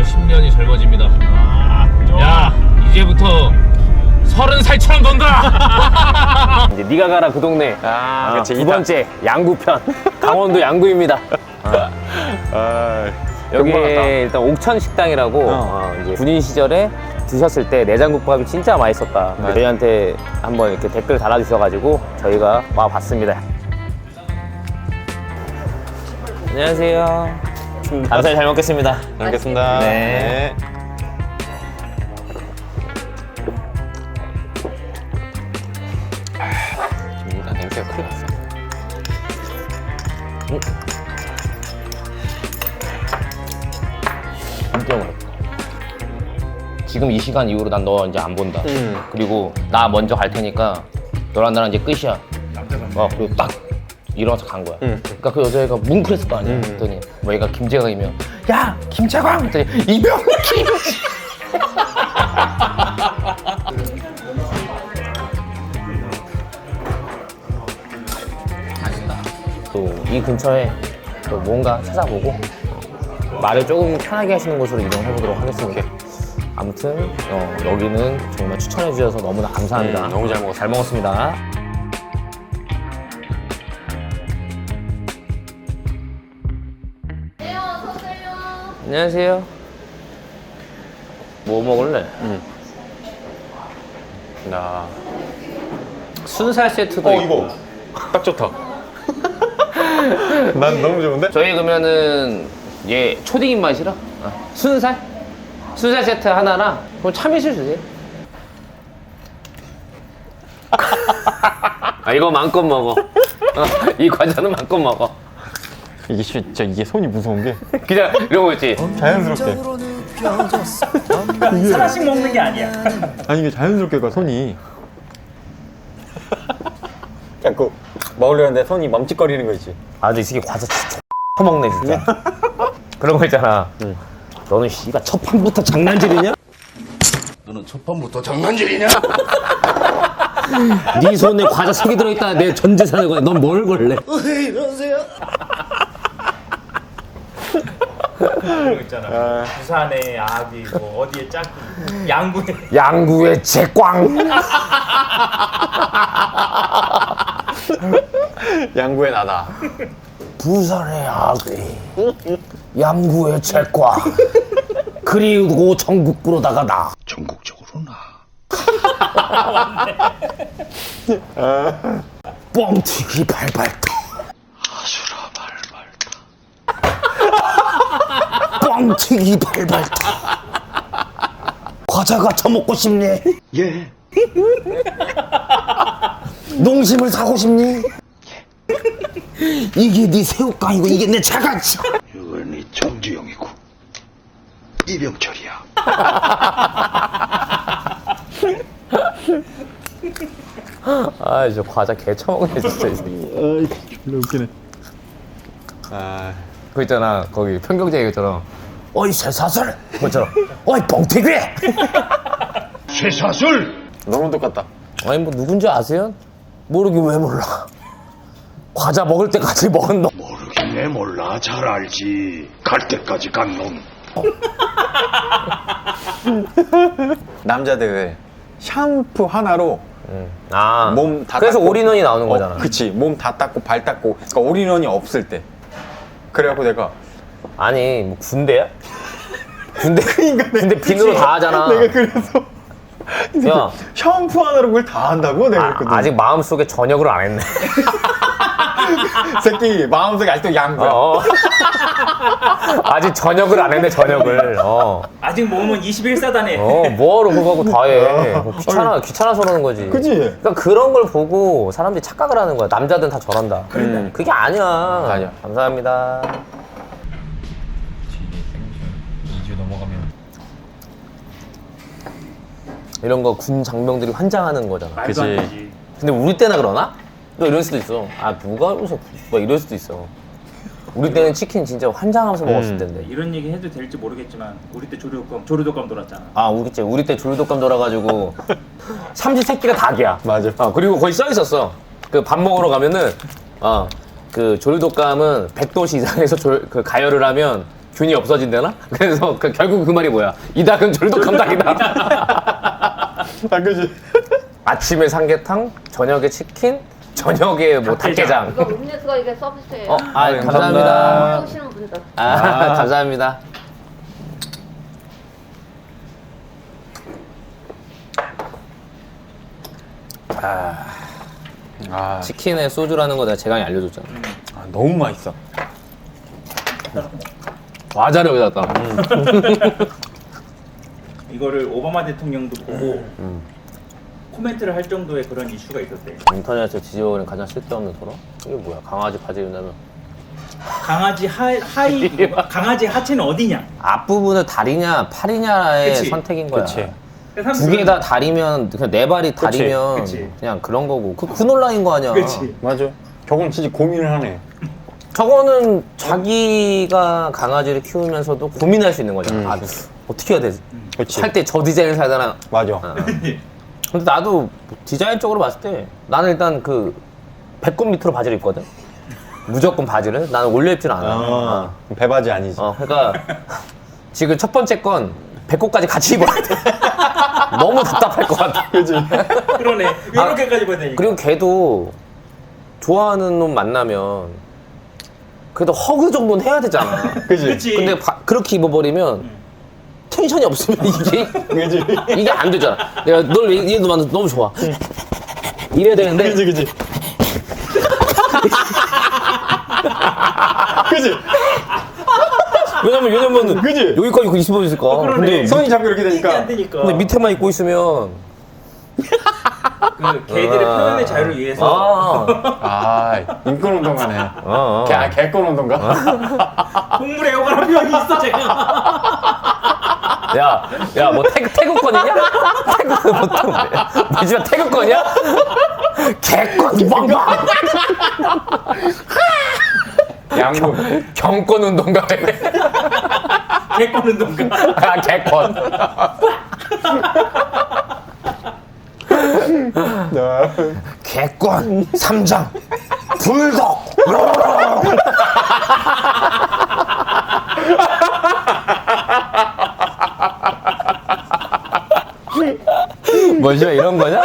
있으면 10년이 젊어집니다. 야, 이제부터 서른 살처럼 돈다. 이제 네가 가라 그 동네. 아, 아, 그치. 두 이따- 번째 양구편. 강원도 양구입니다. 아, 여기 금방 왔다. 일단 옥천 식당이라고 어. 어, 이제 군인 시절에 드셨을 때 내장국밥이 진짜 맛있었다. 맞아. 저희한테 한번 이렇게 댓글 달아주셔가지고 저희가 와봤습니다. 안녕하세요. 감사히 잘 먹겠습니다. 잘 먹겠습니다. 네. 아, 일단 냄새가 큰일 났어. 진짜 맛있다. 지금 이 시간 이후로 난 너 이제 안 본다. 음. 그리고 나 먼저 갈 테니까 너랑 나랑 이제 끝이야. 어, 그리고 딱 일어나서 간 거야. 음. 그러니까 그 여자애가 뭉클했을 거 아니야. 음. 그랬더니 뭐 얘가 김재광이면 야 김재광! 그랬더니 이병헌 김! 또 이 근처에 또 뭔가 찾아보고 말을 조금 편하게 하시는 곳으로 이동해 보도록 하겠습니다. 아무튼 어, 여기는 정말 추천해 주셔서 너무나 감사합니다. 음, 너무 잘 먹었어요. 잘 먹었습니다. 안녕하세요. 뭐 먹을래? 음. 나. 순살 세트도 어, 있고. 이거. 딱 좋다. 난 너무 좋은데? 저희 그러면은 얘 초딩 입맛이라 어, 순살? 순살 세트 하나랑 그럼 참이슬 주세요. 아 이거 마음껏 먹어. 어, 이 과자는 마음껏 먹어. 이게 진짜 이게 손이 무서운 게 그냥 이러고 있지. 자연스럽게. 하나씩 먹는 게 아니야. 아니 이게 자연스럽게 가 손이. 자꾸 먹으려는데 손이 멈칫거리는 거 있지. 아주 이 새끼 과자 진짜 처먹네 진짜. 그런 거 있잖아. 너는 씨가 첫 판부터 장난질이냐? 너는 첫 판부터 장난질이냐? 네 손에 과자 세 개 들어있다 내 전 재산을 걸래. 넌뭘 걸래? 그런 거 있잖아. 부산에 아기, 뭐 어디에 짝꿍, 양구에 양구의 제꽝. 양구의 나다. 부산의 아기. 양구의 제꽝. 그리고 전국구로 나가다. 전국적으로 나. 뻥튀기 발발타. 아수라 발발타. 뻥튀기 발발타. 과자가 처먹고 싶니? 예. 농심을 사고 싶니? 이게 네 새우깡이고 이게 내 자갈치. 이건 네 정주영이고 이병철이야. 아, 저 과자 개 처먹네 진짜. 이 새끼. 별로 웃기네. 아, 그 있잖아 거기 평경제 얘기처럼. 어이 새사슬. 그처럼. 어이 뻥튀기. 쇠사슬. 너무 똑같다. 아니 뭐 누군지 아세요? 모르긴 왜 몰라. 과자 먹을 때까지 먹은 너. 모르긴 왜 몰라. 잘 알지. 갈 때까지 간 놈. 남자들 샴푸 하나로 아. 몸 다 그래서 닦고. 올인원이 나오는 거잖아. 어, 그치. 몸 다 닦고 발 닦고. 그러니까 올인원이 없을 때. 그래갖고 내가 아니 뭐 군대야? 군대 군대 비누로 다 하잖아. 내가 그래서 야, 샴푸 하나로 그걸 다 한다고 내가 아, 그랬거든. 아 직 마음속에 전역을 안 했네. 새끼 마음속에 아직도 양구야. 어. 아직 전역을 안 했네 전역을. 어. 아직 몸은 21사단에 어, 뭐하러 그거 하고 다 해. 귀찮아, 귀찮아서 그러는 거지. 그치? 그러니까 그런 걸 보고 사람들이 착각을 하는 거야. 남자들은 다 저런다. 음. 그게 아니야. 아니야. 감사합니다. 이런 거 군 장병들이 환장하는 거잖아. 말도 안 그치. 되지. 근데 우리 때나 그러나? 또 이럴 수도 있어. 아, 누가 여기서 뭐 이럴 수도 있어. 우리 때는 치킨 진짜 환장하면서 먹었을 음. 텐데. 이런 얘기 해도 될지 모르겠지만 우리 때 조류독감, 조류독감 돌았잖아. 아, 우리 때, 우리 때 조류독감 돌아가지고 삼시 세끼가 닭이야. 맞아. 어, 그리고 거기 써 있었어. 그 밥 먹으러 가면은, 어, 그 조류독감은 100도씨 이상에서 조, 그 가열을 하면 균이 없어진대나? 그래서 그 결국 그 말이 뭐야? 이 닭은 절도 감닭이다. 아, 그지? 아침에 삼계탕, 저녁에 치킨, 저녁에 뭐 닭게장. 이거 음료수가 이게 서비스예요. 어, 아, 네, 감사합니다. 오시는 분들. 아, 감사합니다. 아, 치킨에 소주라는 거 내가 재강이 알려줬잖아. 아, 너무 맛있어. 과자를 여기다 놨다. 이거를 오바마 대통령도 보고 코멘트를 할 정도의 그런 이슈가 있었대. 인터넷에서 뒤져보는 가장 쓸데없는 토론? 이게 뭐야? 강아지 바지 입는다면 강아지 하, 하이 강아지 하체는 어디냐? 앞부분을 다리냐 팔이냐의 그치. 선택인 거야. 그치. 두 개 다 다리면 그냥 네 발이 다리면 그치. 그냥 그런 거고 그, 그 논란인 거 아니야. 그렇지. 맞아. 저건 진짜 고민을 하네. 저거는 자기가 강아지를 키우면서도 고민할 수 있는 거잖아. 아, 어떻게 해야 되지? 그치. 살 때 저 디자인을 사야 되나? 맞아. 어. 근데 나도 디자인적으로 봤을 때 나는 일단 그 배꼽 밑으로 바지를 입거든. 무조건 바지를. 나는 올려 입지는 않아. 아, 배바지 아니지. 어, 그러니까 지금 첫 번째 건 배꼽까지 같이 입어야 돼. 너무 답답할 것 같아. 그지? 그러네. 이렇게까지 봐야 되니까. 그리고 걔도 좋아하는 놈 만나면 그래도 허그 정도는 해야 되잖아. 그지? 그치. 근데 바- 그렇게 입어버리면 텐션이 없으면 이게 그지? 이게 안 되잖아. 내가 널 얘- 얘도 만 너무 좋아. 이래야 되는데 그지? 그지? 그지? 왜냐면 왜냐면 그지? 여기까지 그 입어 있을까. 그러네. 근데 손이 자꾸 이렇게 이게 안 되니까. 되니까. 근데 밑에만 입고 있으면 그 개들의 아. 표현의 자유를 위해서 아, 아, 인권 운동가네. 어, 어. 개, 아, 개권 운동가? 동물의 애호가라는 표현이 있어 제가. 야, 야, 뭐 태그 태그권이냐? 태그 보통 내 집에 태그권이야? 개권 빵빵. 양보. 경권 운동가. 개권 운동가. 아, 개권. 네. 개권 삼장 불 독. 뭐지 이런 거냐?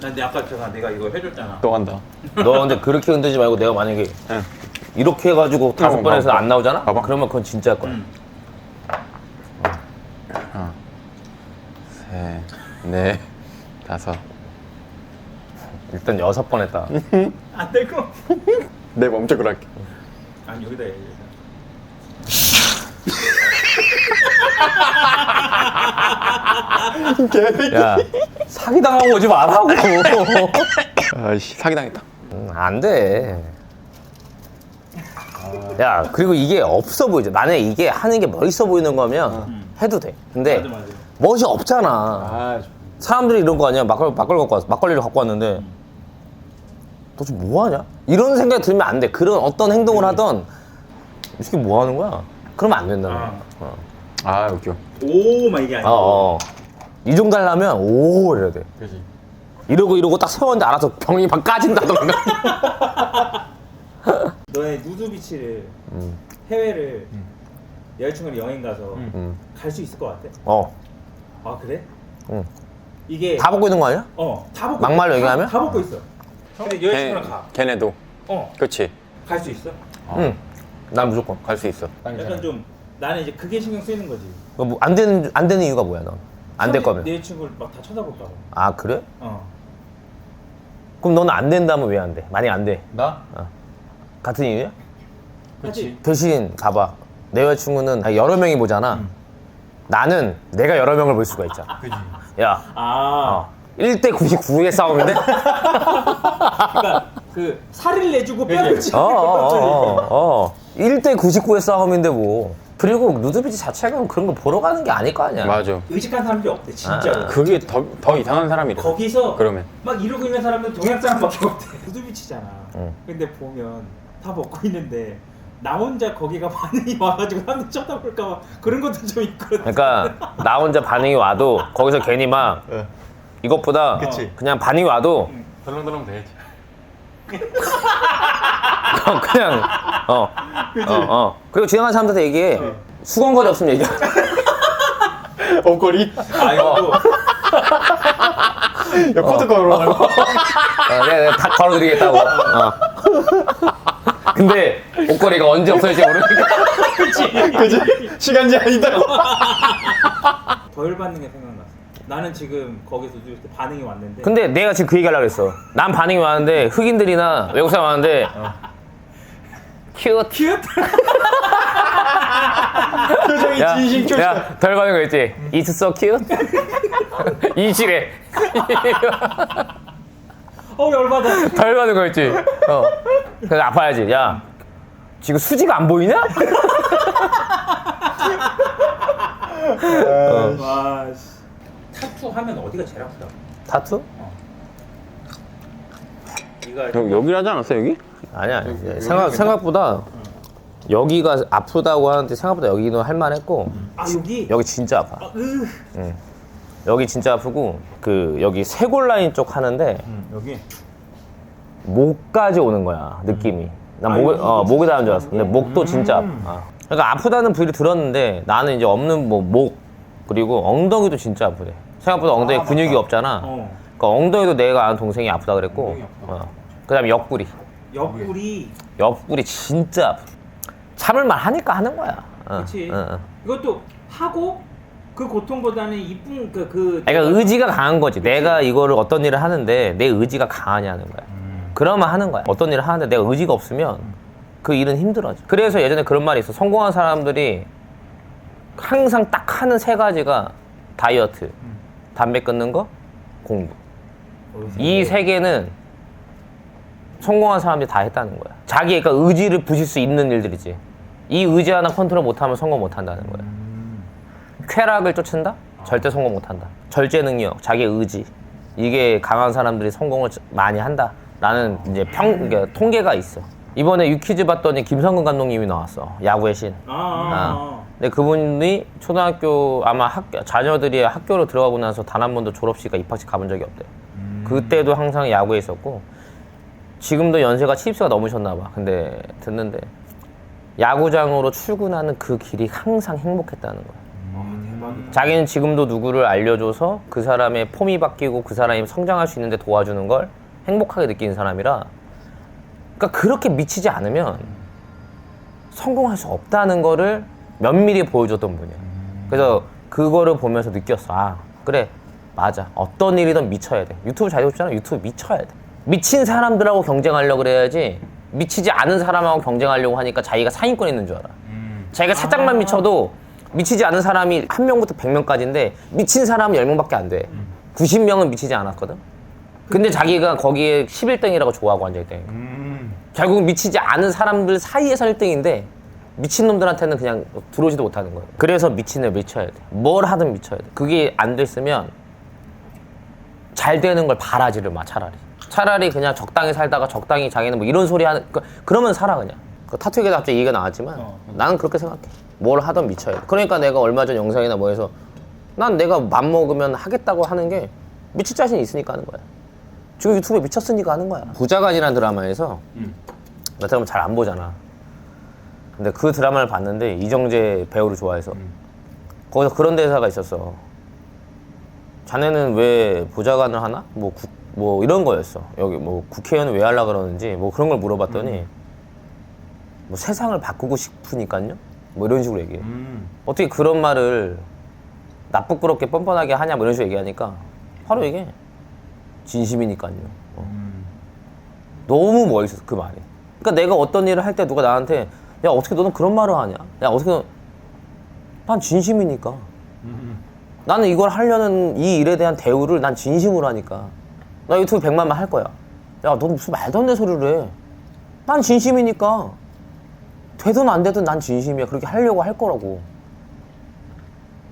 근데 아까 제가 내가 이거 해줬잖아. 또 간다. 너 근데 그렇게 흔들지 말고 내가 만약에 응. 이렇게 해가지고 다섯 번에서. 안 나오잖아? 봐봐. 그러면 그건 진짜일 거야. 응. 셋, 넷, 다섯. 일단 여섯 번 했다. 안 되고. 내 멈춰 그럴게. 아니 여기다 해. 여기다. 야, 사기당하고 오지 말라고. 아이씨, 사기당했다. 음, 안 돼. 야, 그리고 이게 없어 보이죠. 나는 이게 하는 게 멋있어 보이는 거면 해도 돼. 근데 맞아 맞아. 멋이 없잖아. 아, 사람들이 이런 거 아니야. 막걸리, 막걸리 갖고 왔어. 막걸리를 갖고 왔는데 너 지금 뭐 하냐? 이런 생각이 들면 안 돼. 그런 어떤 행동을 하던 이 새끼 뭐 하는 거야? 그러면 안 된다는 거야. 어. 아, 웃겨. 오막 이게 아니고. 어, 어. 이 정도 하려면 오 이래야 돼. 그지? 이러고 이러고 딱 세웠는데 알아서 병이 막 까진다던가. 너의 누드비치를 음. 해외를 여자친구랑 여행 가서 음. 갈 수 있을 것 같아? 어. 아 그래? 응. 이게 다 벗고 있는 거 아니야? 어다 벗고 막말로 다- 얘기하면? 다 벗고 있어. 근데 걔, 여자친구랑 가. 걔네도. 어. 그치? 갈수 있어. 응. 난 무조건. 갈 수 있어. 약간 좀 나는 이제 그게 신경 쓰이는 거지. 뭐안 되는 안 되는 이유가 뭐야, 넌? 안 될 거면. 내 여자친구를 막 다 쳐다볼까 봐. 아 그래? 어. 그럼 너는 안 된다면 왜 안 돼? 만약 안 돼. 나? 같은 이유야? 그렇지. 대신 봐봐. 내 여자친구는 여러 명이 보잖아. 나는 내가 여러 명을 볼 수가 있잖아. 그지? 야, 아. 어. 1대 99의 싸움인데? 그러니까 그 살을 내주고 뼈를 어, 치는 어, 어. 어, 어. 1대 99의 싸움인데 뭐. 그리고 누드비치 자체가 그런 거 보러 가는 게 아닐 거 아니야. 맞아. 의식한 사람들이 없대 진짜로. 아. 그게 더, 더 이상한 사람이래. 거기서 그러면. 막 이러고 있는 사람은 동양 사람밖에 없대. 누드비치잖아. 응. 근데 보면 다 먹고 있는데 나 혼자 거기가 반응이 와가지고 사람들 쳐다볼까 봐 그런 것도 좀 있거든. 그러니까 나 혼자 반응이 와도 거기서 괜히 막 이것보다 그치. 그냥 반응이 와도 덜렁덜렁 돼야지. 어, 그냥 어, 어, 어. 그리고 지나가는 사람들한테 얘기해. 수건거리 없으면 얘기해. 옷걸이? 아 이거 야, 코트 걸어. 어, 내가, 내가 다 걸어드리겠다고. 어. 근데 옷걸이가 언제 없어질지 모르니까. 그지? 시간 제한 있다고. 더 열받는 게 생각났어. 나는 지금 거기서 때 반응이 왔는데 근데 내가 지금 그 얘기 하려고 했어. 난 반응이 많은데 흑인들이나 외국 사람 많은데 큐트. 큐트 표정이 야, 진심 큐트. 야, 덜 받는 거 있지? It's so cute. 이지래. 어 열받아. 덜 받는 거 있지? 어. 그래서 아파야지. 야, 지금 수지가 안 보이냐? 와 씨. 타투 하면 어디가 제일 아프다? 타투? 네가 여기 하지 않았어 여기? 아니야. 아니야. 생각, 생각보다 여기가 아프다고 하는데 생각보다 여기는 할만했고 아 여기 여기 진짜 아파. 아, 으. 여기 진짜 아프고 그 여기 쇄골 라인 쪽 하는데 음, 여기 목까지 오는 거야 느낌이. 난 아, 목에 여기 어 목에다 하는 줄 알았어. 근데 목도 음. 진짜 아파. 그러니까 아프다는 부위를 들었는데 나는 이제 없는 뭐 목 그리고 엉덩이도 진짜 아프대. 생각보다 엉덩이 아, 근육이 맞다. 없잖아. 어. 그러니까 엉덩이도 내가 아는 동생이 아프다 그랬고. 어. 그 다음에 옆구리. 옆구리 옆구리 진짜 아프. 참을만 하니까 하는 거야. 어, 그렇지. 어, 어. 이것도 하고 그 고통보다는 이쁜 그 그. 그러니까 의지가 강한 거지. 내가 이거를 어떤 일을 하는데 내 의지가 강하냐는 거야. 그러면 하는 거야. 어떤 일을 하는데 내가 의지가 없으면 그 일은 힘들어져. 그래서 예전에 그런 말이 있어. 성공한 사람들이 항상 딱 하는 세 가지가 다이어트, 담배 끊는 거, 공부. 이 세 개는 성공한 사람들이 다 했다는 거야. 자기 그러니까 의지를 부실 수 있는 일들이지. 이 의지 하나 컨트롤 못하면 성공 못한다는 거야. 쾌락을 쫓는다? 절대 성공 못한다. 절제 능력, 자기 의지. 이게 강한 사람들이 성공을 많이 한다 라는 이제 평 그러니까 통계가 있어. 이번에 유퀴즈 봤더니 김성근 감독님이 나왔어. 야구의 신. 아, 아, 아. 근데 그분이 초등학교 아마 학교 자녀들이 학교로 들어가고 나서 단 한 번도 졸업식과 입학식 가본 적이 없대. 그때도 항상 야구에 있었고 지금도 연세가 70세가 넘으셨나 봐. 근데 듣는데 야구장으로 출근하는 그 길이 항상 행복했다는 거야. 아. 자기는 지금도 누구를 알려줘서 그 사람의 폼이 바뀌고 그 사람이 성장할 수 있는데 도와주는 걸 행복하게 느끼는 사람이라 그러니까 그렇게 미치지 않으면 성공할 수 없다는 거를 면밀히 보여줬던 분이야. 그래서 그거를 보면서 느꼈어. 아, 그래. 맞아. 어떤 일이든 미쳐야 돼. 유튜브 잘 되고 있잖아. 유튜브 미쳐야 돼. 미친 사람들하고 경쟁하려고 그래야지 미치지 않은 사람하고 경쟁하려고 하니까 자기가 상위권에 있는 줄 알아. 자기가 살짝만 미쳐도 미치지 않은 사람이 한 명부터 백 명까지인데 미친 사람은 열 명밖에 안 돼. 90명은 미치지 않았거든. 근데 자기가 거기에 11등이라고 좋아하고 앉아있대. 결국 미치지 않은 사람들 사이에서 1등인데 미친 놈들한테는 그냥 들어오지도 못하는 거예요. 그래서 미친을 미쳐야 돼. 뭘 하든 미쳐야 돼. 그게 안 됐으면 잘 되는 걸 바라지를 마 차라리. 차라리 그냥 적당히 살다가 적당히 자기는 뭐 이런 소리 하는 그, 그러면 살아 그냥. 그 타투 얘기가 갑자기 얘기가 나왔지만 어. 나는 그렇게 생각해. 뭘 하든 미쳐야 돼. 그러니까 내가 얼마 전 영상이나 뭐해서 난 내가 맘 먹으면 하겠다고 하는 게 미칠 자신이 있으니까 하는 거야. 지금 유튜브에 미쳤으니까 하는 거야. 부자간이라는 드라마에서 나 드라마 잘 안 보잖아. 근데 그 드라마를 봤는데 이정재 배우를 좋아해서 거기서 그런 대사가 있었어. 자네는 왜 보좌관을 하나? 뭐, 국- 뭐 이런 거였어. 여기 뭐 국회의원을 왜 하려 그러는지 뭐 그런 걸 물어봤더니 뭐 세상을 바꾸고 싶으니까요. 뭐 이런 식으로 얘기해. 어떻게 그런 말을 나쁘끄럽게 뻔뻔하게 하냐 뭐 이런 식으로 얘기하니까 바로 이게 진심이니까요. 어. 너무 멋있어 그 말이. 그러니까 내가 어떤 일을 할 때 누가 나한테 야 어떻게 너는 그런 말을 하냐? 야 어떻게 너- 난 진심이니까. 나는 이걸 하려는 이 일에 대한 대우를 난 진심으로 하니까. 나 유튜브 100만만 할 거야. 야 너 무슨 말도 안 되는 소리를 해. 난 진심이니까. 되든 안 되든 난 진심이야. 그렇게 하려고 할 거라고.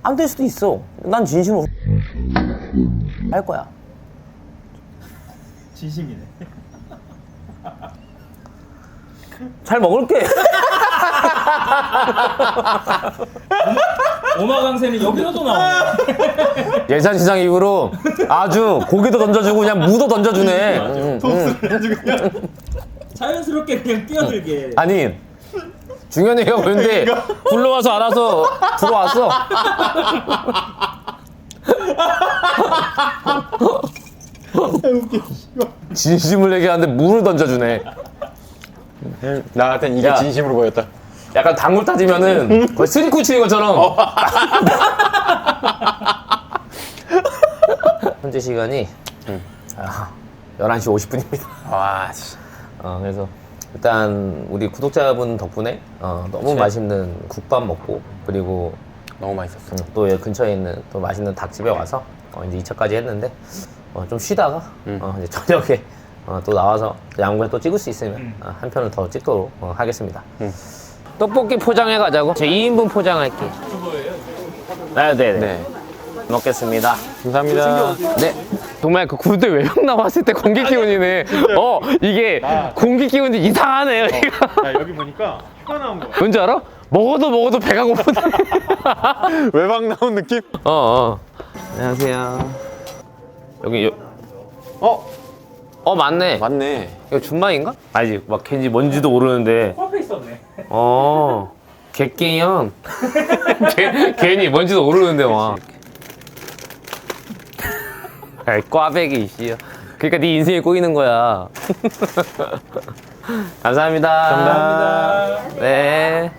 안 될 수도 있어. 난 진심으로 할 거야. 진심이네. 잘 먹을게. 오마강세는 여기서도 나오네. 예산 시장 이후로 아주 고기도 던져주고 그냥 무도 던져주네. 응, 응. 자연스럽게 그냥 뛰어들게. 아니 중현 이가 보는데 불러와서 알아서 들어왔어. 진심을 얘기하는데 물을 던져주네. 나한텐 이게 야. 진심으로 보였다. 약간 당구 따지면은 거의 스리쿠 치는 것처럼. 현재 시간이 아, 11시 50분입니다. 와, 씨. 어, 그래서 일단 우리 구독자분 덕분에 어, 너무 맛있는 국밥 먹고 그리고 너무 맛있었어. 음, 또 여기 근처에 있는 또 맛있는 닭집에 와서 어, 이제 2차까지 했는데 어, 좀 쉬다가 어, 이제 저녁에 어, 또 나와서 양구에 또 찍을 수 있으면 어, 한 편을 더 찍도록 어, 하겠습니다. 떡볶이 포장해 가자고. 제 2인분 포장할게. 네, 네, 네. 네. 먹겠습니다. 감사합니다. 네. 정말 그 군대 외병 나왔을 때 공기 기운이네. 어, 이게 공기 기운이 이상하네요. 야 여기 보니까 휴가 나온 거야. 뭔지 알아? 먹어도 먹어도 배가 고프네. 외박 나온 느낌? 어, 어. 안녕하세요. 여기 요, 어, 어 맞네. 맞네. 이거 준마인가? 아니지, 막 괜히 뭔지도 모르는데. 코앞에 있었네. 어, 객기현. 개- 괜히 뭔지도 모르는데 막. 아이, 꽈배기 이씨야. 그러니까 네 인생에 꼬이는 거야. 감사합니다. 감사합니다. 네.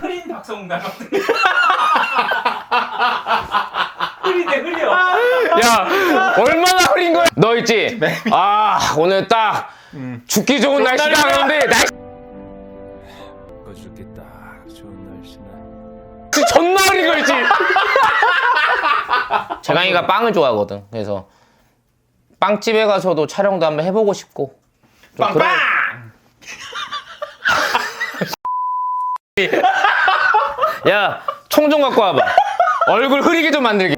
흐린 박성웅 닮았네. 흐리네 흐려. 야, 얼마나 흐린 거야? 너 있지? 아, 오늘 딱 죽기 좋은 날씨다. 그런데 날 거 있지? 재강이가 빵을 좋아하거든. 그래서 빵집에 가서도 촬영도 한번 해보고 싶고. 빵빵! 야, 총 좀 갖고 와봐. 얼굴 흐리게 좀 만들게.